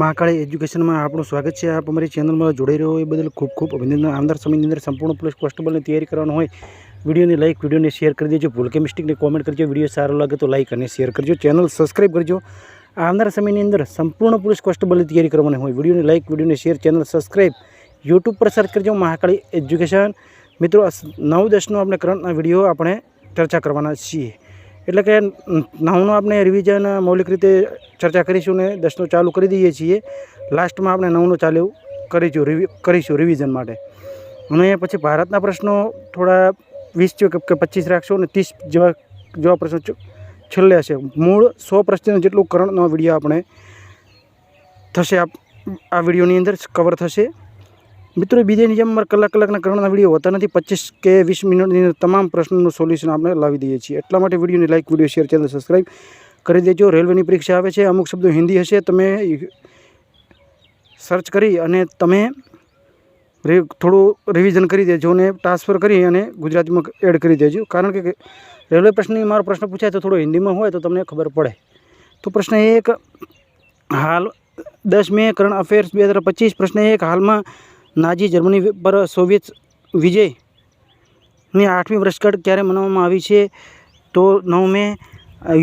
મહાકાળી એજ્યુકેશનમાં આપણું સ્વાગત છે. આપ અમારી ચેનલમાં જોડાઈ રહ્યો એ બદલ ખૂબ ખૂબ અભિનંદન. આમદાર સમયની અંદર સંપૂર્ણ પોલીસ કોન્સ્ટેબલની તૈયારી કરવાનું હોય વિડીયોને લાઈક વિડીયોને શેર કરી દેજો. ભૂલ કે મિસ્ટેકને કોમેન્ટ કરજો. વીડિયો સારો લાગે તો લાઈક અને શેર કરજો. ચેનલ સબસ્ક્રાઈબ કરજો. આવનાર સમયની અંદર સંપૂર્ણ પોલીસ કોન્સ્ટેબલની તૈયારી કરવાની હોય વિડીયોને લાઈક વિડીયોને શેર ચેનલ સબસ્ક્રાઈબ યુટ્યુબ પર સર્ચ કરજો. મહાકાળી એજ્યુકેશન મિત્રો નવ દસનો આપણે કરંટના વીડિયો આપણે ચર્ચા કરવાના છીએ. એટલે કે નવનું આપણે રિવિઝન મૌલિક રીતે ચર્ચા કરીશું ને દસનું ચાલુ કરી દઈએ છીએ. લાસ્ટમાં આપણે નવનું ચાલુ કરીશું રિવિ કરીશું રિવિઝન માટે. અને પછી ભારતના પ્રશ્નો થોડા વીસ કે પચીસ રાખશો અને ત્રીસ જેવા જેવા પ્રશ્નો છેલ્લે હશે. મૂળ સો પ્રશ્ન જેટલું કરંટનો વીડિયો આપણે થશે આ વિડીયોની અંદર કવર થશે. મિત્રો બીજાની જેમ અમારા કલાક કલાકના કરણના વીડિયો હોતા નથી. પચીસ કે વીસ મિનિટની તમામ પ્રશ્નોનું સોલ્યુશન આપણે લાવી દઈએ છીએ. એટલા માટે વિડીયોને like video share channel subscribe કરી દેજો. રેલવેની પરીક્ષા આવે છે, અમુક શબ્દો હિન્દી હશે. તમે સર્ચ કરી અને તમે થોડું રિવિઝન કરી દેજો અને ટ્રાન્સફર કરી અને ગુજરાતીમાં એડ કરી દેજો. કારણ કે રેલવે પ્રશ્નની મારો પ્રશ્ન પૂછાય તો થોડો હિન્દીમાં હોય તો તમને ખબર પડે. તો પ્રશ્ન એક, હાલ દસ મે કરંટ અફેર્સ બે પ્રશ્ન એક, હાલમાં નાજી જર્મની પર સોવિયત વિજયની આઠમી વર્ષગાંઠ ક્યારે મનાવવામાં આવી છે? તો નવ મે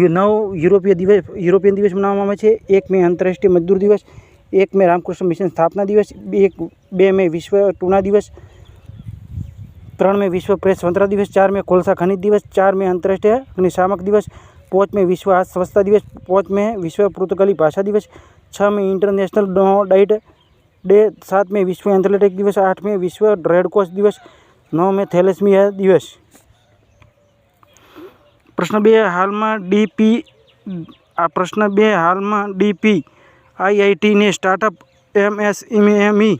નવ યુરોપીય દિવસ, યુરોપિયન દિવસ મનાવવામાં આવે છે. એક મે આંતરરાષ્ટ્રીય મજદૂર દિવસ, એક મે રામકૃષ્ણ મિશન સ્થાપના દિવસ, એક, બે મે વિશ્વ ટૂના દિવસ, ત્રણ મે વિશ્વ પ્રેસ સ્વતંત્રતા દિવસ, ચાર મે કોલસા ખનિજ દિવસ, ચાર મે આંતરરાષ્ટ્રીય અગ્નિશામક દિવસ, પાંચ મે વિશ્વ હાથ સ્વચ્છતા દિવસ, પાંચ મે વિશ્વ પુર્તગાલી ભાષા દિવસ, છ મે ઇન્ટરનેશનલ ડાઇટ ડે સાત મે વિશ્વ એન્થલેટિક દિવસ આઠ મે વિશ્વ રેડક્રોસ દિવસ નવ મે થેલેસમિયા દિવસ પ્રશ્ન બે હાલમાં ડીપી આ પ્રશ્ન બે હાલમાં ડીપી આઈઆઈટીને સ્ટાર્ટઅપ એમએસએમઈ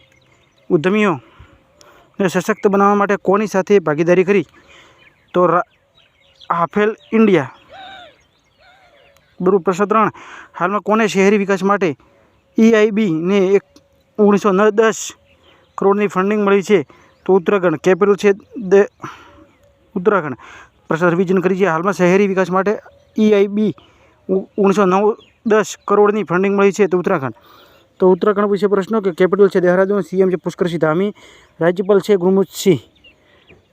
ઉદ્યમીઓને સશક્ત બનાવવા માટે કોની સાથે ભાગીદારી કરી તો હાફેલ ઇન્ડિયા બરોબર પ્રશ્ન ત્રણ હાલમાં કોને શહેરી વિકાસ માટે ઈઆઈબીને એક ઓગણીસો ન દસ કરોડની ફંડિંગ મળી છે તો ઉત્તરાખંડ કેપિટલ છે ઉત્તરાખંડ. રિવિઝન કરી છે હાલમાં શહેરી વિકાસ માટે ઈઆઈબી ઓગણીસો નવ દસ કરોડની ફંડિંગ મળી છે તો ઉત્તરાખંડ. તો ઉત્તરાખંડ વિશે પ્રશ્નો કે કેપિટલ છે દેહરાદૂન સીએમ છે પુષ્કરસિંહ ધામી, રાજ્યપાલ છે ગુરમુખસિંહ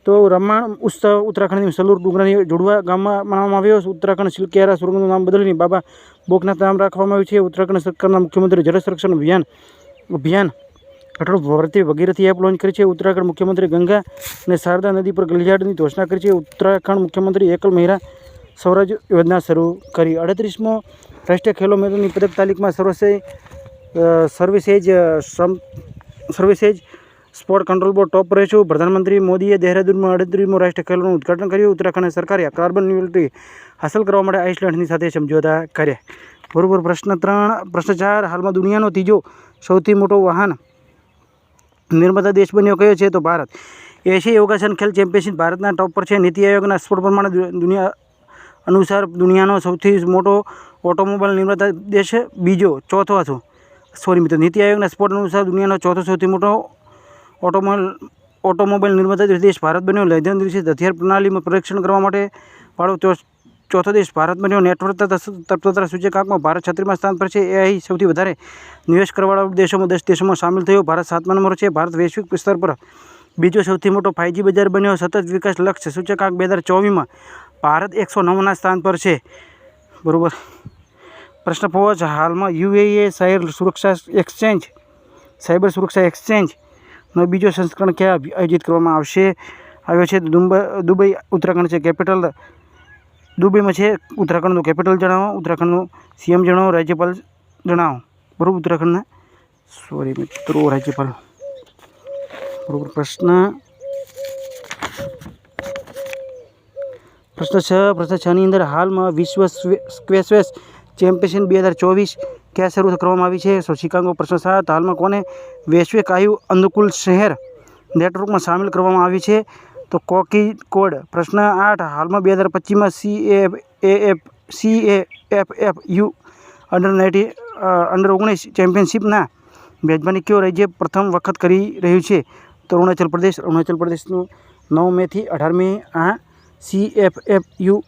તો રમણ ઉત્સવ ઉત્તરાખંડની સલુર ડુંગરાની જોડવા ગામમાં મનાવવામાં આવ્યો. ઉત્તરાખંડ સિલકેરા સુરંગનું નામ બદલીને બાબા બોકનાથ નામ રાખવામાં આવ્યું છે. ઉત્તરાખંડ સરકારના મુખ્યમંત્રી જળ સંરક્ષણ અભિયાન અભિયાન હેઠળ ભરતી વગેરેથી એપ લોન્ચ કરી છે. ઉત્તરાખંડ મુખ્યમંત્રી ગંગા અને શારદા નદી પર ગલિયાડની ઘોષણા કરી છે. ઉત્તરાખંડ મુખ્યમંત્રી એકલ મહેરા સ્વરાજ યોજના શરૂ કરી. અડત્રીસમો રાષ્ટ્રીય ખેલો મેદાનની પદક તાલીમમાં સર્વશ્રેય services services sport control board top રહે છે પ્રધાનમંત્રી મોદીએ દહેરાદૂનમાં અડત્રીસમો રાષ્ટ્રીય ખેલોનું ઉદઘાટન કર્યું. ઉત્તરાખંડ સરકારે કાર્બન ન્યુટ્રી હાંસલ કરવા માટે આઇસલેન્ડની સાથે સમજોતા કર્યા. બરોબર, પ્રશ્ન ત્રણ, પ્રશ્ન ચાર, હાલમાં દુનિયાનો ત્રીજો સૌથી મોટો વાહન નિર્માતા દેશ બન્યો કયો છે? તો ભારત. એશિયા યોગાસન ખેલ ચેમ્પિયનશિપ ભારતના ટોપ પર છે. નીતિ આયોગના સ્પોર્ટ પ્રમાણે દુનિયા અનુસાર દુનિયાનો સૌથી મોટો ઓટોમોબાઈલ નિર્માતા દેશ બીજો, ચોથો હતો. સોરી મિત્રો, નીતિ આયોગના સ્પોર્ટ અનુસાર દુનિયાનો ચોથો સૌથી મોટો ઓટોમોબાઈલ ઓટોમોબાઈલ નિર્માતા દેશ ભારત બન્યો. લૈધન દિવસે હથિયાર પ્રણાલીમાં પરીક્ષણ કરવા માટે ફાળો ચોથો દેશ ભારત બન્યો. નેટવર્ક તત્પરતા સૂચકાંકમાં ભારત છત્રીમાં સ્થાન પર છે. એ અહીં સૌથી વધારે નિવેશ કરવાવાળા દેશોમાં દસ દેશોમાં સામેલ થયો. ભારત સાતમા નંબર છે. ભારત વૈશ્વિક સ્તર પર બીજો સૌથી મોટો ફાઇવજી બજાર બન્યો. સતત વિકાસ લક્ષ્ય સૂચકાંક બે હજાર ચોવીસમાં ભારત એકસો નવના સ્થાન પર છે. બરોબર. પ્રશ્ન પાંચ હાલમાં યુએઈએ શહેર સુરક્ષા એક્સચેન્જ, સાયબર સુરક્ષા એક્સચેન્જનો બીજો સંસ્કરણ ક્યાં આયોજિત કરવામાં આવશે? આવ્યો છે દુબઈ ઉત્તરાખંડ છે. કેપિટલ દુબઈમાં છે, ઉત્તરાખંડનું કેપિટલ જણાવો, ઉત્તરાખંડનું સીએમ જણાવો, રાજ્યપાલ જણાવો. બરોબર, ઉત્તરાખંડના? સોરી મિત્રો, રાજ્યપાલ. બરોબર, પ્રશ્ન. પ્રશ્ન છ, પ્રશ્ન છની અંદર હાલમાં વિશ્વ સ્ક્વેશ વેશ ચેમ્પિયનશિપ બે હજાર ચોવીસ ક્યાં શરૂ કરવામાં આવી છે? સો, શિકાગો, પ્રશ્ન સાત. હાલમાં કોને વૈશ્વિક આયુ અનુકૂળ શહેર નેટવર્કમાં સામેલ કરવામાં આવી છે? તો કોકી કોડ, પ્રશ્ન આઠ, હાલમાં બે હજાર પચીસમાં C A F C A F F U under ninety under ઓગણીસ ચેમ્પિયનશિપના મેજબાની કયો રાજ્ય પ્રથમ વખત કરી રહ્યું છે? તો અરુણાચલ પ્રદેશ, અરુણાચલ પ્રદેશનું નવ મેથી અઢાર મે આ સી એફ એફ યુ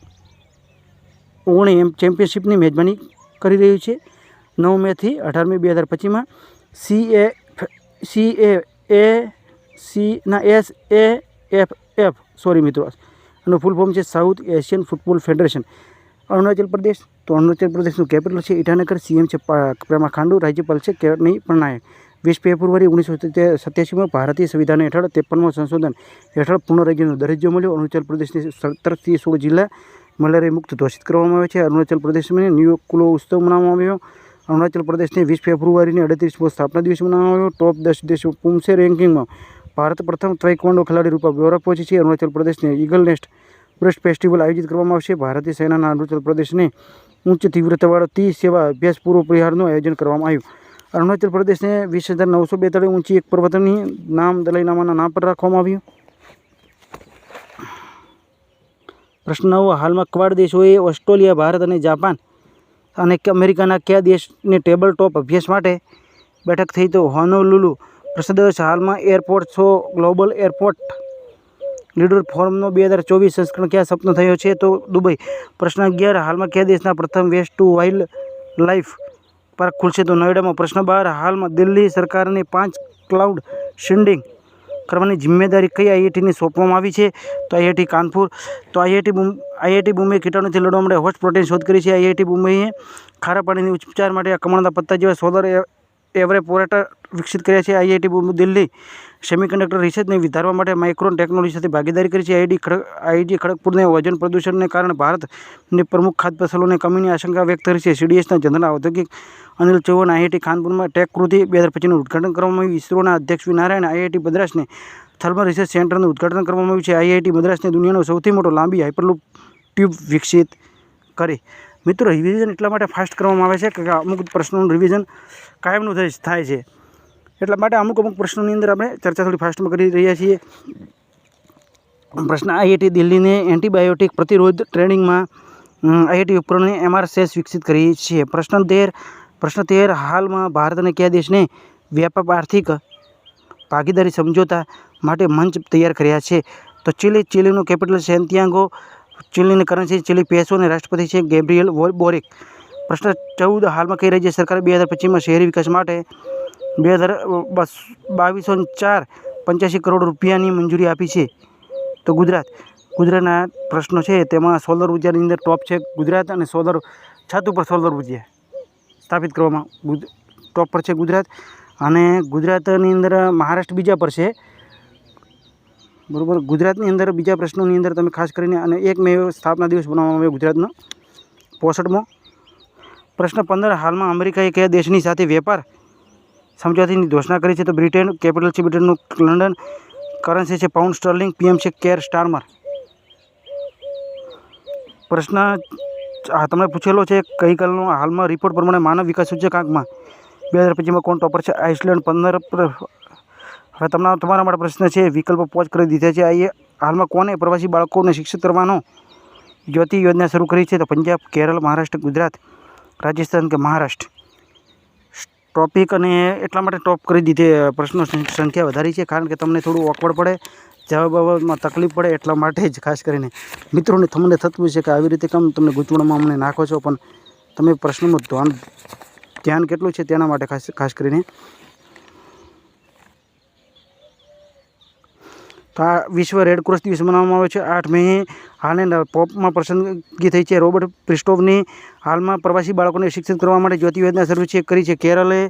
ઓગણી એમ ચેમ્પિયનશિપની મેજબાની કરી રહ્યું છે. નવ મેથી અઢાર મે બે હજાર પચીસમાં C A C A A C ના S A F F sorry મિત્રો. એનું ફૂલ ફોર્મ છે South Asian Football Federation Arunachal Pradesh, તો અરુણાચલ પ્રદેશનું કેપિટલ છે ઈટાનગર સીએમ છે પ્રેમા ખાંડુ, રાજ્યપાલ છે કેની પ્રણાયક વીસ ફેબ્રુઆરી ઓગણીસો સત્યાસીમાં ભારતીય સંવિધાન હેઠળ ત્રેપનમાં સંશોધન હેઠળ પૂર્ણ રાજ્યનો દરજ્જો મળ્યો. અરુણાચલ પ્રદેશની સત્તરથી સોળ જિલ્લા મલેરિયા મુક્ત ઘોષિત કરવામાં આવે છે. અરુણાચલ પ્રદેશમાં ન્યૂ કુલો ઉત્સવ મનાવવામાં આવ્યો. અરુણાચલ પ્રદેશને વીસ ફેબ્રુઆરીને અડત્રીસમો સ્થાપના દિવસ મનાવવામાં આવ્યો. ટોપ દસ દેશો પુમસે રેન્કિંગમાં. ભારત પ્રથમ ત્વૈકોન્ડો ખેલાડી રૂપે ગૌરવ પહોંચી છે. અરુણાચલ પ્રદેશને ઈગલ નેસ્ટ બ્રેસ્ટ ફેસ્ટિવલ આયોજિત કરવામાં આવશે. ભારતીય સેનાના અરુણાચલ પ્રદેશને ઉચ્ચ તીવ્રતાવાળો તી સેવા અભ્યાસ પૂર્વ પરિહારનું આયોજન કરવામાં આવ્યું. અરુણાચલ પ્રદેશને વીસ હજાર નવસો બેતાળીસ ઊંચી એક પર્વતની નામ દલાઈનામાના નામ પર રાખવામાં આવ્યું. પ્રશ્ન હાલમાં ક્વાડ દેશોએ ઓસ્ટ્રેલિયા, ભારત અને જાપાન અને અમેરિકાના કયા દેશને ટેબલ ટોપ અભ્યાસ માટે બેઠક થઈ તો હોનોલુલુ પ્રશ્ન હાલમાં airport show global airport leader ફોર્મનો બે હજાર ચોવીસ સંસ્કરણ ક્યાં સપનો થયો છે તો દુબઈ. પ્રશ્ન અગિયાર, હાલમાં કયા દેશના પ્રથમ waste to wildlife park ખુલશે તો નોઈડામાં પ્રશ્ન બાર, હાલમાં દિલ્હી સરકારને પાંચ ક્લાઉડ શિન્ડિંગ કરવાની જિમ્મેદારી કઈ આઈઆઈટીને સોંપવામાં આવી છે? તો આઈઆઈટી કાનપુર. તો આઈઆઈટી આઈઆઈટી મુંબઈ કીટાણુથી લડવા માટે હોસ્ટ પ્રોટીન શોધ કરી છે. આઈઆઈટી મુંબઈએ ખારા પાણીની ઉપચાર માટે કમળના પત્તા જેવા સોલર એવરેપોરેટર વિકસિત કર્યા છે. આઈઆઈટી દિલ્હી સેમિકન્ડક્ટર રિસર્ચને વધારવા માટે માઇક્રોન ટેકનોલોજી સાથે ભાગીદારી કરી છે. આઈડી ખડક આઈજી ખડગપુરને વજન પ્રદૂષણને કારણે ભારતની પ્રમુખ ખાદ્ય ફસલોની કમીની આશંકા વ્યક્ત કરી છે. સીડીએસના જનરલ ઔદ્યોગિક અનિલ ચૌહાણ આઈઆઈટી ખાનપુરમાં ટેક કૃતિ બે હજાર પચીસનું ઉદઘાટન કરવામાં આવ્યું. ઇસરોના અધ્યક્ષ વી નારાયણ આઈઆઈટી મદ્રાસને થર્મલ રિસર્ચ સેન્ટરનું ઉદઘાટન કરવામાં આવ્યું છે. આઈઆઈટી મદ્રાસને દુનિયાનો સૌથી મોટો લાંબી હાઇપરલૂપ ટ્યુબ વિકસિત કરી. મિત્રો રિવિઝન એટલા માટે ફાસ્ટ કરવામાં આવે છે કે અમુક પ્રશ્નોનું રિવિઝન કાયમનું થાય છે. એટલા માટે અમુક અમુક પ્રશ્નોની અંદર આપણે ચર્ચા થોડી ફાસ્ટમાં કરી રહ્યા છીએ. પ્રશ્ન આઈઆઈટી દિલ્હીને એન્ટીબાયોટિક પ્રતિરોધ ટ્રેનિંગમાં આઈઆઈટી ઉપકરણોની એમઆરસેસ વિકસિત કરી છે. પ્રશ્ન તેર પ્રશ્ન તેર, હાલમાં ભારત અને કયા દેશને વ્યાપક આર્થિક ભાગીદારી સમજોતા માટે મંચ તૈયાર કર્યા છે? તો ચીલી ચીલીનું કેપિટલ સેન્ટિયાગો. ચીલીની કરન્સી ચીલી પેસો અને રાષ્ટ્રપતિ છે, ગેબ્રિયલ બોરિક. પ્રશ્ન ચૌદ હાલમાં કઈ રાજ્ય સરકારે બે હજાર પચીસમાં શહેરી વિકાસ માટે બે હજાર બાવીસો ચાર પંચ્યાસી કરોડ રૂપિયાની મંજૂરી આપી છે. તો ગુજરાત, ગુજરાતના પ્રશ્નો છે, તેમાં સોલર ઉર્જાની અંદર ટોપ છે ગુજરાત અને સોલર છત ઉપર સોલર ઊર્જા સ્થાપિત કરવામાં ટોપ પર છે ગુજરાત અને ગુજરાતની અંદર મહારાષ્ટ્ર બીજા પર છે. બરોબર? ગુજરાતની અંદર બીજા પ્રશ્નોની અંદર તમે ખાસ કરીને અને એક મે સ્થાપના દિવસ બનાવવામાં આવ્યો ગુજરાતનો, પોસઠમો. પ્રશ્ન પંદર, હાલમાં અમેરિકાએ કયા દેશની સાથે વેપાર સમજૂતીની ઘોષણા કરી છે? તો બ્રિટન કેપિટલ છે બ્રિટનનું લંડન, કરન્સી છે પાઉન્ડ સ્ટર્લિંગ, પીએમ છે કેર સ્ટારમર. પ્રશ્ન તમને પૂછેલો છે, ગઈકાલનો હાલમાં રિપોર્ટ પ્રમાણે માનવ વિકાસ સૂચકાંકમાં બે હજાર પચીસમાં કોણ ટોપર છે? આઇસલેન્ડ પંદર હવે તમને તમારા માટે પ્રશ્ન છે, વિકલ્પો પોચ કરી દીધા છે. આઈએ હાલમાં કોને પ્રવાસી બાળકોને શિક્ષિત કરવાનો જ્યોતિ યોજના શરૂ કરી છે? તો પંજાબ, કેરળ, મહારાષ્ટ્ર, ગુજરાત, રાજસ્થાન કે મહારાષ્ટ્ર? ટોપિક અને એટલા માટે ટોપ કરી દીધે પ્રશ્નો સંખ્યા વધારી છે, કારણ કે તમને થોડું ઓકવર્ડ પડે જવાબ આવવામાં તકલીફ પડે એટલા માટે જ, ખાસ કરીને. મિત્રોને તમને થતું છે કે આવી રીતે કેમ તમને ગૂંચવણમાં અમને નાખો છો, પણ તમે પ્રશ્નોમાં ધ્યાન ધ્યાન કેટલું છે તેના માટે ખાસ ખાસ કરીને તો આ વિશ્વ રેડક્રોસ દિવસ મનાવવામાં આવે છે. આઠ મે હાલને પોપમાં પસંદગી થઈ છે. રોબર્ટ પ્રિસ્ટોવની હાલમાં પ્રવાસી બાળકોને શિક્ષિત કરવા માટે જ્યોતિ યોજના શરૂ છે, કરી છે કેરલે.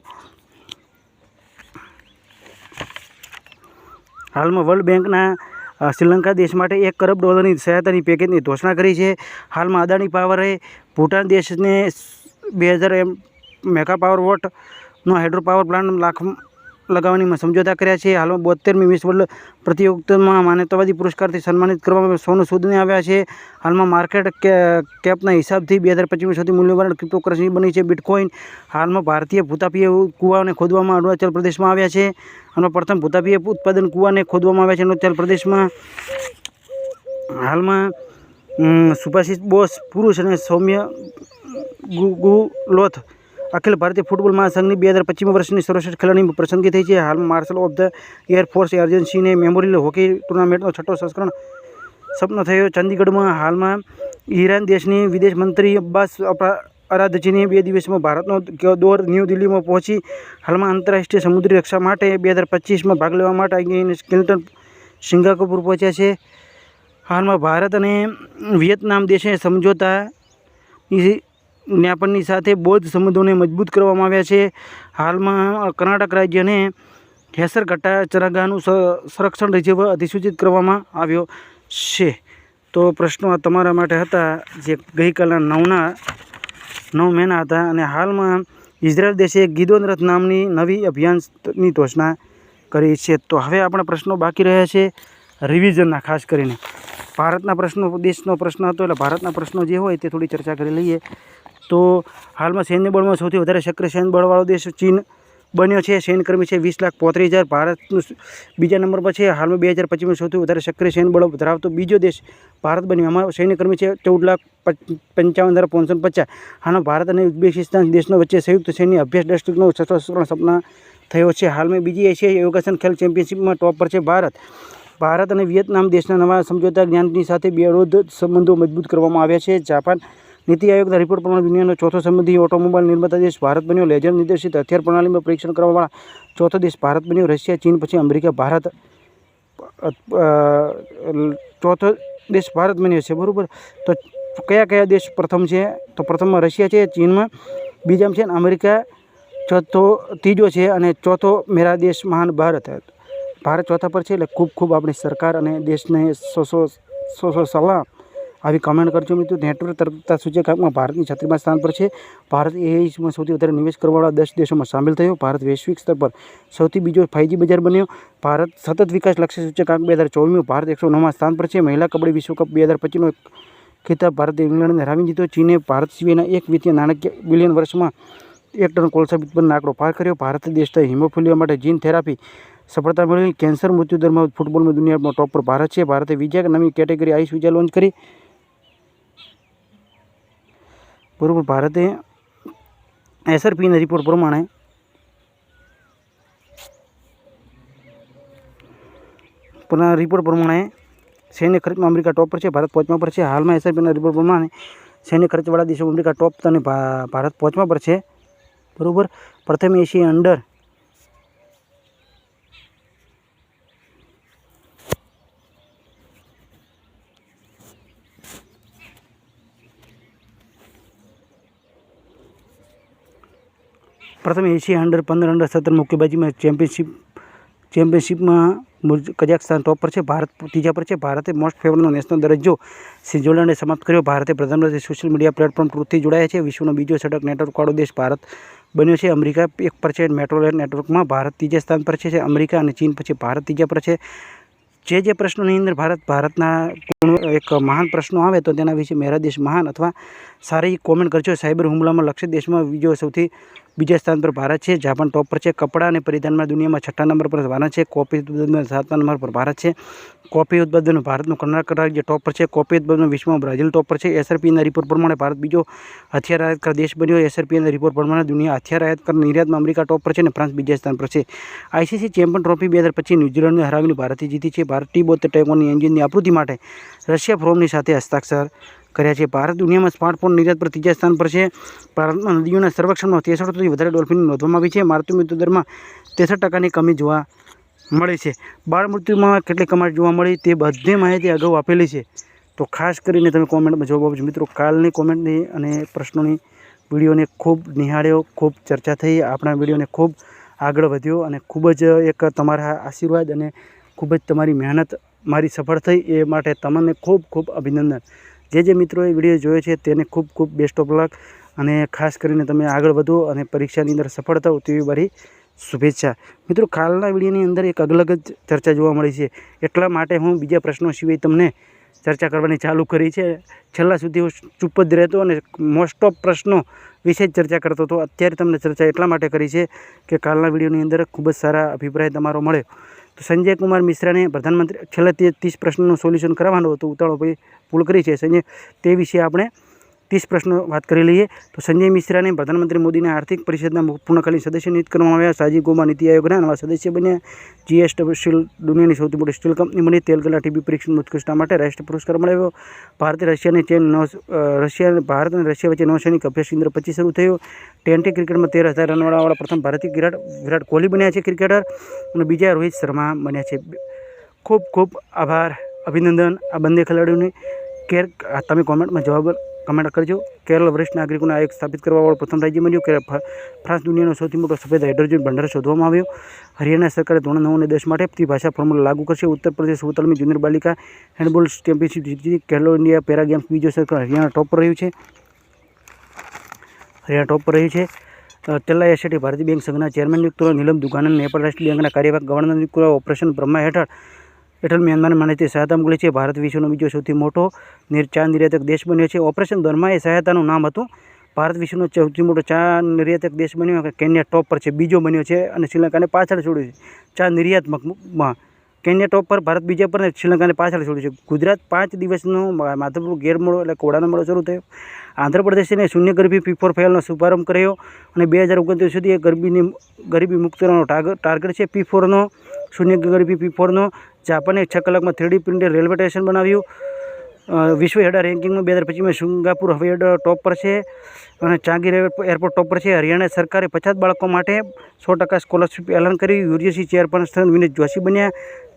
હાલમાં વર્લ્ડ બેંકના શ્રીલંકા દેશ માટે એક કરોડ ડોલરની સહાયતાની પેકેજની ઘોષણા કરી છે. હાલમાં અદાણી પાવરે ભૂટાન દેશને બે હજાર એમ, મેગા પાવર વોટનો હાઇડ્રો પાવર પ્લાન્ટ લાખ લગાવવાની સમજોતા કર્યા છે. હાલમાં બોતેરમી મિસ વર્લ્ડ પ્રતિયોગિતામાં માન્યતાવાદી પુરસ્કારથી સન્માનિત કરવામાં સોનું શોધને આવ્યા છે. હાલમાં માર્કેટ કેપના હિસાબથી બે હજાર પચીસમાં સૌથી મૂલ્યવાન ક્રિપ્ટોકરન્સી બની છે બિટકોઇન. હાલમાં ભારતીય ભૂતાપીય કૂવાઓને ખોદવામાં અરુણાચલ પ્રદેશમાં આવ્યા છે. અને પ્રથમ ભૂતાપીય ઉત્પાદન કૂવાને ખોદવામાં આવ્યા છે અરુણાચલ પ્રદેશમાં. હાલમાં સુભાષિત બોસ પુરુષ અને સૌમ્ય ગુ- ગુલોથ અખિલ ભારતીય ફૂટબોલ મહાસંઘની બે હજાર પચીસ વર્ષની સર્વશ્રેષ્ઠ ખેલાડીની પસંદગી થઈ છે. હાલમાં marshal of the air force એજન્સીને memorial hockey ટુર્નામેન્ટનો છઠ્ઠો સંસ્કરણ સપનો થયો. ચંદીગઢમાં હાલમાં ઈરાન દેશની વિદેશ મંત્રી અબ્બાસ અરાધજીની બે દિવસમાં ભારતનો દોર ન્યૂ દિલ્હીમાં પહોંચી. હાલમાં આંતરરાષ્ટ્રીય સમુદ્રી રક્ષા માટે બે હજાર પચીસમાં ભાગ લેવા માટે ક્લિન્ટન સિંગાપુર પહોંચ્યા છે. હાલમાં ભારત અને વિયેતનામ દેશે સમજોતા જ્ઞાપનની સાથે બૌદ્ધ સંબંધોને મજબૂત કરવામાં આવ્યા છે. હાલમાં કર્ણાટક રાજ્યને હેસરઘટ્ટા ચરાગાહનું સંરક્ષણ રિઝર્વ અધિસૂચિત કરવામાં આવ્યો છે. તો પ્રશ્નો આ તમારા માટે હતા, જે ગઈકાલના નવના, નવ મહિના હતા અને હાલમાં ઇઝરાયલ દેશે ગિદોન રથ નામની નવી અભિયાનની ઘોષણા કરી છે. તો હવે આપણા પ્રશ્નો બાકી રહ્યા છે રિવિઝનના, ખાસ કરીને. ભારતના પ્રશ્નો, દેશનો પ્રશ્ન હતો એટલે ભારતના પ્રશ્નો જે હોય તે થોડી ચર્ચા કરી લઈએ. તો હાલમાં સૈન્ય બળમાં સૌથી વધારે સક્રિય સૈન્ય બળવાળો દેશ ચીન બન્યો છે. સૈન્યકર્મી છે વીસ લાખ પોત્રીસ હજાર. ભારતનું બીજા નંબર પર છે. હાલમાં બે હજાર પચીસમાં સૌથી વધારે સક્રિય સૈન્ય બળ ધરાવતો બીજો દેશ ભારત બન્યો. એમાં સૈન્યકર્મી છે ચૌદ લાખ પંચાવન હજાર પાંચસો પચાસ. હાલમાં ભારત અને ઉઝબેકિસ્તાન દેશનો વચ્ચે સંયુક્ત સૈન્ય અભ્યાસ ડિસ્ટ્રિક્ટનો સશસ્ત્ર સપના થયો છે. હાલમાં બીજી એશિયા યોગાસન ખેલ ચેમ્પિયનશિપમાં ટોપ પર છે ભારત. ભારત અને વિયેતનામ દેશના નવા સમજોતા જ્ઞાનની સાથે બેરોધ સંબંધો મજબૂત કરવામાં આવ્યા છે. જાપાન નીતિ આયોગના રિપોર્ટ પ્રમાણે દુનિયાનો ચોથો સંબંધી ઓટોમોબાઈલ નિર્માતા દેશ ભારત બન્યો. લેજર નિર્દેશિત હથિયાર પ્રણાલીમાં પરીક્ષણ કરવાવાળા ચોથો દેશ ભારત બન્યો. રશિયા, ચીન, પછી અમેરિકા, ભારત ચોથો દેશ ભારત બન્યો છે. બરાબર? તો કયા કયા દેશ પ્રથમ છે? તો પ્રથમમાં રશિયા છે, ચીનમાં બીજામાં છે અમેરિકા, ચોથો ત્રીજો છે અને ચોથો મેરા દેશ મહાન ભારત. ભારત ચોથા પર છે એટલે ખૂબ ખૂબ આપણી સરકાર અને દેશને સો સો સો સો સલાહ આવી કમેન્ટ કરજો મિત્રો. નેટવર્ક તરફતા સૂચકાંકમાં ભારતની છત્રીમાં સ્થાન પર છે. ભારત એઆઈમાં સૌથી વધારે નિવેશ કરવાવાળા દસ દેશોમાં સામેલ થયો. ભારત વૈશ્વિક સ્તર પર સૌથી બીજો ફાઇવજી બજાર બન્યો. ભારત સતત વિકાસ લક્ષ્ય સૂચકાંક બે હજાર ચોવીસમાં ભારત એકસો નવમાં સ્થાન પર છે. મહિલા કબડ્ડી વિશ્વકપ બે હજાર પચીસનો ખિતાબ ભારતે ઇંગ્લેન્ડને હરાવી દીધો. ચીને ભારત સિવાયના એક વિત્તીય નાણાકીય બિલિયન વર્ષમાં એક ટન કોલસા ઉત્પન્ન આંકડો પાર કર્યો. ભારત દેશના હિમોફિલિયા માટે જીન થેરાપી સફળતા મેળવી. કેન્સર મૃત્યુદરમાં ફૂટબોલમાં દુનિયામાં ટોપ પર ભારત છે. ભારતે વિજય નવી કેટેગરી આઈસ વિજય લોન્ચ કરી. બરાબર ભારતે એસઆરપીના રિપોર્ટ પ્રમાણે પુનઃ રિપોર્ટ પ્રમાણે સૈન્ય ખર્ચમાં અમેરિકા ટોપ પર છે ભારત પાંચમા પર છે હાલમાં એસઆરપીના રિપોર્ટ પ્રમાણે સૈન્ય ખર્ચવાળા દેશો અમેરિકા ટોપ અને ભારત પાંચમા પર છે બરાબર પ્રથમ એશિયા અંડર પ્રથમ એશિયા અંડર પંદર, અંડર સત્તર મુક્કેબાજીમાં ચેમ્પિયનશિપ ચેમ્પિયનશિપમાં કઝાકસ્તાન ટોપ પર છે. ભારત ત્રીજા પર છે. ભારતે મોસ્ટ ફેવરનો નેશનલ દરજ્જો સ્વિટ્ઝરલેન્ડે સમાપ્ત કર્યો. ભારતે પ્રધાનમંત્રી સોશિયલ મીડિયા પ્લેટફોર્મ ટ્રુથથી જોડાયા છે. વિશ્વનો બીજો સડક નેટવર્કવાળો દેશ ભારત બન્યો છે. અમેરિકા એક પર છે. મેટ્રો નેટવર્કમાં ભારત ત્રીજા સ્થાન પર છે. અમેરિકા અને ચીન પછી ભારત ત્રીજા પર છે. જે જે પ્રશ્નોની અંદર ભારત, ભારતના એક મહાન પ્રશ્નો આવે તો તેના વિશે મેરા દેશ મહાન અથવા સારી કોમેન્ટ કરજો. સાયબર હુમલામાં લક્ષ્ય દેશમાં બીજો સૌથી બીજા સ્થાન પર ભારત છે જાપાન ટોપ પર છે. કપડા અને પરિધાનમાં દુનિયામાં છઠ્ઠા નંબર પર ભારત છે કોફી ઉત્પાદનમાં સાતમા નંબર પર ભારત છે. કોફી ઉત્પાદન ભારતનું કર્ણાટક રાજ્ય ટોપ પર છે કોફી ઉત્પાદનમાં વિશ્વમાં બ્રાઝિલ ટોપ પર છે. એસઆરપીના રિપોર્ટ પ્રમાણે ભારત બીજો હથિયાર આયાત દેશ બન્યો. એસઆરપીના રિપોર્ટ પ્રમાણે દુનિયા હથિયાર આયાત કર નિર્યાતમાં અમેરિકા ટોપ પર છે અને ફ્રાન્સ બીજા સ્થાન પર છે. આઈસીસી ચેમ્પિયન ટ્રોફી બે હજાર પચીસ ન્યૂઝીલેન્ડને હરાવીને ભારતે જીતી છે. ભારત ટી બોતેર ટેકોની એન્જિનની આપૃતિ માટે રશિયા ફ્રોમની સાથે હસ્તાક્ષર કર્યા છે. ભારત દુનિયામાં સ્માર્ટફોન નિર્યાત પર ત્રીજા સ્થાન પર છે. ભારતમાં નદીઓના સંરક્ષણમાં ત્રેસઠથી વધારે ડોલ્ફિન નોંધવામાં આવી છે. મૃત્યુ મૃત્યુ દરમાં તેસઠ ટકાની કમી જોવા મળે છે. બાળ મૃત્યુમાં કેટલી કમાટ જોવા મળી તે બધી માહિતી અગાઉ આપેલી છે. તો ખાસ કરીને તમે કોમેન્ટમાં જવાબ આપજો. મિત્રો, કાલની કોમેન્ટની અને પ્રશ્નોની વિડીયોને ખૂબ નિહાળ્યો, ખૂબ ચર્ચા થઈ, આપણા વિડીયોને ખૂબ આગળ વધ્યો અને ખૂબ જ એક તમારા આશીર્વાદ અને ખૂબ જ તમારી મહેનત મારી સફળ થઈ એ માટે તમને ખૂબ ખૂબ અભિનંદન. જે જે મિત્રોએ વીડિયો જોયો છે તેને ખૂબ ખૂબ બેસ્ટ ઓફ લક અને ખાસ કરીને તમે આગળ વધો અને પરીક્ષાની અંદર સફળ થાવ તેવી મારી શુભેચ્છા. મિત્રો, કાલના વિડીયોની અંદર એક અલગ જ ચર્ચા જોવા મળી છે. એટલા માટે હું બીજા પ્રશ્નો સિવાય તમને ચર્ચા કરવાની ચાલુ કરી છે. છેલ્લા સુધી હું ચૂપ જ રહેતો અને મોસ્ટ ઓફ પ્રશ્નો વિશે જ ચર્ચા કરતો હતો. અત્યારે તમને ચર્ચા એટલા માટે કરી છે કે કાલના વિડીયોની અંદર ખૂબ જ સારા અભિપ્રાય તમારો મળ્યો. તો સંજય કુમાર મિશ્રાને પ્રધાનમંત્રી છેલ્લા તે ત્રીસ પ્રશ્નનું સોલ્યુશન કરવાનું હતું ઉતાળો ભાઈ ભૂલ કરી છે. સંજય, તે વિશે આપણે ત્રીસ પ્રશ્નો વાત કરી લઈએ તો સંજય મિશ્રાને પ્રધાનમંત્રી મોદીના આર્થિક પરિષદના પૂર્ણકાલીન સદસ્ય નિયુક્ત કરવામાં આવ્યા. સાજી ગોમા નીતિ આયોગના નવા સદસ્ય બન્યા. જીએસડબલ્યુ સ્ટીલ, દુનિયાની સૌથી મોટી સ્ટીલ કંપની બની. તેલગલા ટીબી પરીક્ષણ ઉત્કૃષ્ટતા માટે રાષ્ટ્રીય પુરસ્કાર મળ્યો. ભારતે રશિયાને ચેન રશિયા ભારત અને રશિયા વચ્ચે નૌસૈનિક અભ્યાસ કેન્દ્ર પછી શરૂ થયો. ટેન્ટી ક્રિકેટમાં તેર હજાર રનવાળાવાળા પ્રથમ ભારતીય વિરાટ વિરાટ કોહલી બન્યા છે ક્રિકેટર અને બીજા રોહિત શર્મા બન્યા છે. ખૂબ ખૂબ આભાર, અભિનંદન આ બંને ખેલાડીઓને. કેર તમે કોમેન્ટમાં જવાબ કમેન્ટ કરજો. કેરળ વરિષ્ઠ નાગરિકોને આયોગ સ્થાપિત કરવાવાળો પ્રથમ રાજ્ય બન્યું કે ફ્રાન્સ દુનિયાનો સૌથી મોટો સફેદ હાઇડ્રોજન ભંડાર શોધવામાં આવ્યો. હરિયાણા સરકારે ધોરણ નવ અને દસ માટે ત્રિભાષા ફોર્મ્યુલા લાગુ કરશે. ઉત્તર પ્રદેશ ઉત્તરમી જુનિયર બાલિકા હેન્ડબોલ ચેમ્પિયનશિપ જીતી ખેલો ઇન્ડિયા પેરા ગેમ્સ બીજો સરકાર હરિયાણા ટોપ પર રહ્યું છે. હરિયાણા ટોપ પર રહ્યું છે. તેલા એસેટી ભારતીય બેંક સંઘના ચેરમેન નિયુક્ત નીલમ દુકાનન નેપાળ રાષ્ટ્રીય બેંકના કાર્યવાહક ગવર્નર નિયુક્ત ઓપરેશન બ્રહ્મા હેઠળ હેઠળ મ્યાનમારને માહિતી સહાયતા મોકલી છે. ભારત વિશ્વનો બીજો સૌથી મોટો ચા નિર્યાતક દેશ બન્યો છે. ઓપરેશન બ્રહ્મા એ સહાયતાનું નામ હતું. ભારત વિશ્વનો સૌથી મોટો ચા નિર્યાતક દેશ બન્યો. કેન્યા ટોપ પર છે. બીજો બન્યો છે અને શ્રીલંકાને પાછળ છોડ્યું છે. ચા નિર્યાતમકમાં કેન્યા ટોપ પર, ભારત બીજા પર શ્રીલંકાને પાછળ છોડ્યું છે. ગુજરાત પાંચ દિવસનો માધવપુર ગેરમોળો એટલે કોડાનો મોળો શરૂ થયો. આંધ્રપ્રદેશને શૂન્ય ગરીબી પીફોર ફેલનો શુભારંભ કર્યો અને બે હજાર ઓગણત્રીસ સુધી એ ગરીબીની, ગરીબી મુક્ત કરવાનો ટાર્ગેટ છે. પી ફોરનો શૂન્ય ગરીબી પી ફોરનો જાપાને છ કલાકમાં થ્રીડી પ્રિન્ટેડ રેલવે સ્ટેશન બનાવ્યું. વિશ્વ હેડા રેન્કિંગમાં બે હજાર પચીસમાં સિંગાપુર હવે હેડ ટોપ પર છે અને એર- એરપોર્ટ ટોપ પર છે. હરિયાણા સરકારે પછાત બાળકો માટે સો ટકા સ્કોલરશિપ એલાન કર્યું. યુજીસી ચેરપર્સન વિનીત જોશી બન્યા.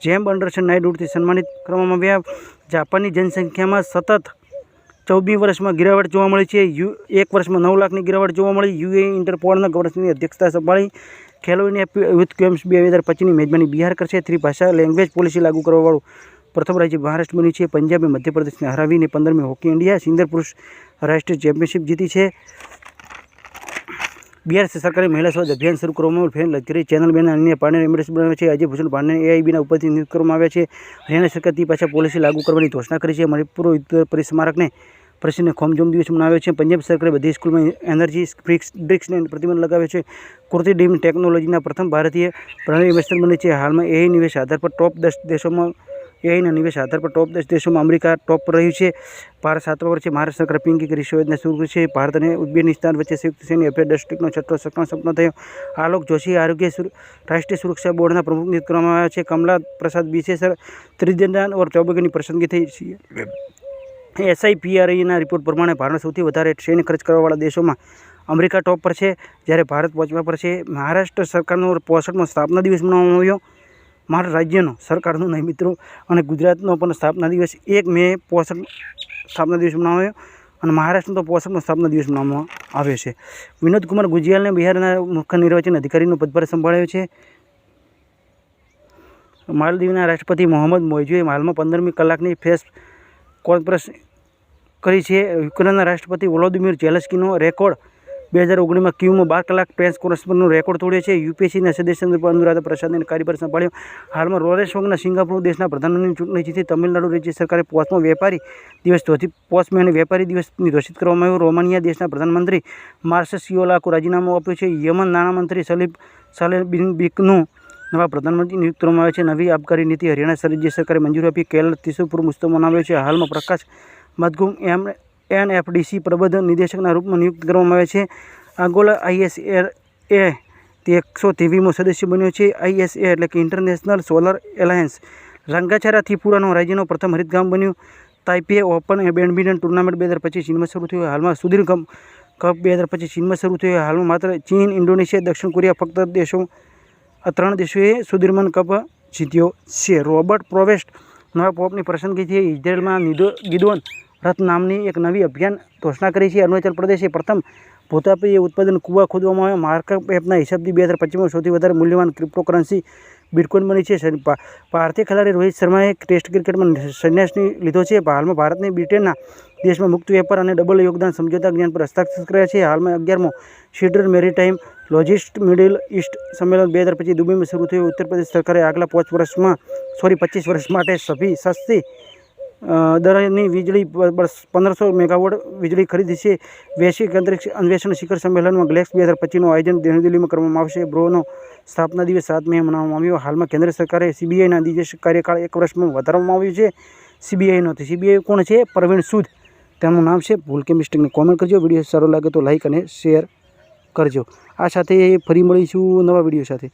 જેમ અંડરસન નાયડુથી સન્માનિત કરવામાં આવ્યા. જાપાનની જનસંખ્યામાં સતત ચૌદમી વર્ષમાં ગિરાવટ જોવા મળી છે. યુ, એક વર્ષમાં નવ લાખની ગિરાવટ જોવા મળી. યુએ ઇન્ટરપોળના ગવર્નરની અધ્યક્ષતા સંભાળી. ખેલો ઇન્ડિયા યુથ ગેમ્સ બે હજાર પચીસની મેજબાની બિહાર કરશે. ત્રિભાષા લેંગ્વેજ પોલિસી લાગુ કરવાવાળું પ્રથમ રાજ્ય મહારાષ્ટ્ર બન્યું છે. પંજાબે મધ્યપ્રદેશને હરાવીને પંદરમી હોકી ઇન્ડિયા સિંદર પુરુષ રાષ્ટ્રીય ચેમ્પિયનશિપ જીતી છે. બિહાર સરકારે મહિલા સ્વરાજ અભિયાન શરૂ કરવામાં ફેન લક્ઝરી ચેનલ બેન અન્ય પાર્ટનર એમરેસ બનાવ્યા છે. અજય ભૂષણ પાર્ટનર એઆઈબીના ઉપરથી નિયુક્ત કરવામાં આવ્યા છે. હરિયાણા સરકાર તે પાછા પોલિસી લાગુ કરવાની ઘોષણા કરી છે. મણિપુર યુદ્ધ પરિસ્મારકને પ્રસિદ્ધ ખોમજોમ દિવસ મનાવ્યો છે. પંજાબ સરકારે બધી સ્કૂલમાં એનર્જી ફિક્સ ડ્રિક્સને પ્રતિબંધ લગાવ્યો છે. કુર્તી ડીમ ટેકનોલોજીના પ્રથમ ભારતીય પ્રણય ઇન્વેસ્ટર બને છે. હાલમાં એ નિવેશ આધાર પર ટોપ દસ દેશોમાં એઆઈના નિવેશ આધાર પર ટોપ દસ દેશોમાં અમેરિકા ટોપ પર રહ્યું છે. ભારત સાતમા વર્ષે મહારાષ્ટ્ર સરકાર પિંકી કરી શરૂ કરી છે. ભારત અને ઉઝબેકિસ્તાન વચ્ચે સંયુક્ત સૈન્ય અભ્યાસ ડિસ્ટ્રિક્ટનો છઠ્ઠો સક્ષમ સપનો થયો. આલોક જોશી આરોગ્ય રાષ્ટ્રીય સુરક્ષા બોર્ડના પ્રમુખ નિયુક્ત કરવામાં આવ્યા છે. કમલા પ્રસાદ બિસેસર ત્રિજનદાન ઓર ચૌબગીની પસંદગી થઈ છે. એસઆઈપીઆરઆઈના રિપોર્ટ પ્રમાણે ભારત સૌથી વધારે ટ્રેન ખર્ચ કરવાવાળા દેશોમાં અમેરિકા ટોપ પર છે. જ્યારે ભારત પાંચમા પર છે. મહારાષ્ટ્ર સરકારનો પોસઠમો સ્થાપના દિવસ મનાવવામાં આવ્યો. મહારાષ્ટ્ર રાજ્યનો સરકારનો નહીં મિત્રો. અને ગુજરાતનો પણ સ્થાપના દિવસ એક મે પોસઠ સ્થાપના દિવસ મનાવ્યો અને મહારાષ્ટ્રનો તો પોસઠમો સ્થાપના દિવસ મનાવવામાં આવ્યો છે. વિનોદકુમાર ગુજિયાલને બિહારના મુખ્ય નિર્વાચન અધિકારીનો પદભાર સંભાળ્યો છે. માલદીવના રાષ્ટ્રપતિ મોહમ્મદ મોઇજુએ હાલમાં પંદરમી કલાકની પ્રેસ કોન્ફરન્સ કરી છે. યુક્રેનના રાષ્ટ્રપતિ વોલોદિમીર ઝેલેસ્કીનો રેકોર્ડ બે હજાર ઓગણીસમાં ક્યુમાં બાર કલાક પ્રેસ કોન્ફરન્સનો રેકોર્ડ તોડ્યો છે. યુપીએસસીના સદસ્ય અનુરાધા પ્રસાદને કાર્યભાર સંભાળ્યો. હાલમાં રોરેશવંગના સિંગાપુર દેશના પ્રધાનમંત્રીની ચૂંટણી જીતી તમિલનાડુ રાજ્ય સરકારે પોસ્ટમાં વેપારી દિવસ પોસ્ટમે અને વેપારી દિવસની ઘોષિત કરવામાં આવ્યો. રોમાનિયા દેશના પ્રધાનમંત્રી માર્સસિયોલાકો રાજીનામું આપ્યું છે. યમન નાણામંત્રી સલીબ સાલે બિન બીકનું નવા પ્રધાનમંત્રી નિયુક્ત કરવામાં આવ્યા છે. નવી આબકારી નીતિ હરિયાણા રાજ્ય સરકારે મંજૂરી આપી કેરળ તિસુપુર મુસ્તો મનાવ્યો છે. હાલમાં પ્રકાશ માધગુમ એમ એનએફડીસી પ્રબંધન નિદેશકના રૂપમાં નિયુક્ત કરવામાં આવ્યા છે. આગોલા આઈએસએર એ એકસો તેવીમો સદસ્ય બન્યો છે. આઈએસએ એટલે કે ઇન્ટરનેશનલ સોલર એલાયન્સ. રંગાછારા ત્રિપુરાનો રાજ્યનો પ્રથમ હરિતગામ બન્યું. તાઇપે ઓપન બેડમિન્ટન ટુર્નામેન્ટ બે હજાર પચીસ ચીનમાં શરૂ થયું. હાલમાં સુધીર કપ બે હજાર પચીસ ચીનમાં શરૂ થયું. હાલમાં માત્ર ચીન, ઇન્ડોનેશિયા, દક્ષિણ કોરિયા ફક્ત દેશો આ ત્રણ દેશોએ સુધીરમન કપ જીત્યો છે. રોબર્ટ પ્રોવેસ્ટ નવા પોપની પસંદગીથી ઇઝરાયેલમાં નિદો ગિદોન રથ નામની એક નવી અભિયાન ઘોષણા કરી છે. અરુણાચલ પ્રદેશે પ્રથમ ભૂતાપીય ઉત્પાદન કૂવા ખોદવામાં આવ્યા. માર્કઅપ એપના હિસાબથી બે હજાર પચીસમાં સૌથી વધારે મૂલ્યવાન ક્રિપ્ટોકરન્સી બિટકોઇન બની છે. ભારતીય ખેલાડી રોહિત શર્માએ ટેસ્ટ ક્રિકેટમાં સંન્યાસની લીધો છે. હાલમાં ભારતની બ્રિટેનના દેશમાં મુક્ત વેપાર અને ડબલ યોગદાન સમજોતા જ્ઞાન પર હસ્તાક્ષર કર્યા છે. હાલમાં અગિયારમો સીડર મેરીટાઈમ લોજિસ્ટ મિડલ ઈસ્ટ સંમેલન બે હજાર પચીસ દુબઈમાં શરૂ થયું. ઉત્તર પ્રદેશ સરકારે આગલા પાંચ વર્ષમાં, સોરી, પચીસ વર્ષ માટે સભી સસ્તી દરની વીજળી પંદરસો મેગાવોટ વીજળી ખરીદી છે. વૈશ્વિક અંતરિક્ષ અન્વેષણ શિખર સંમેલનમાં ગ્લેક્સ બે હજાર પચીસનું આયોજન નવી દિલ્હીમાં કરવામાં આવશે. બ્રોનો સ્થાપના દિવસ સાત મે મનાવવામાં આવ્યો. હાલમાં કેન્દ્ર સરકારે સીબીઆઈના દિવસ કાર્યકાળ એક વર્ષમાં વધારવામાં આવ્યું છે. સીબીઆઈનો તો સીબીઆઈ કોણ છે? પ્રવીણ સૂદ. તેમનું નામ છે ભૂલ કે મિસ્ટેકને કોમેન્ટ કરજો. વીડિયો સારો લાગે તો લાઇક અને શેર કરજો. આ સાથે ફરી મળીશું નવા વીડિયો સાથે.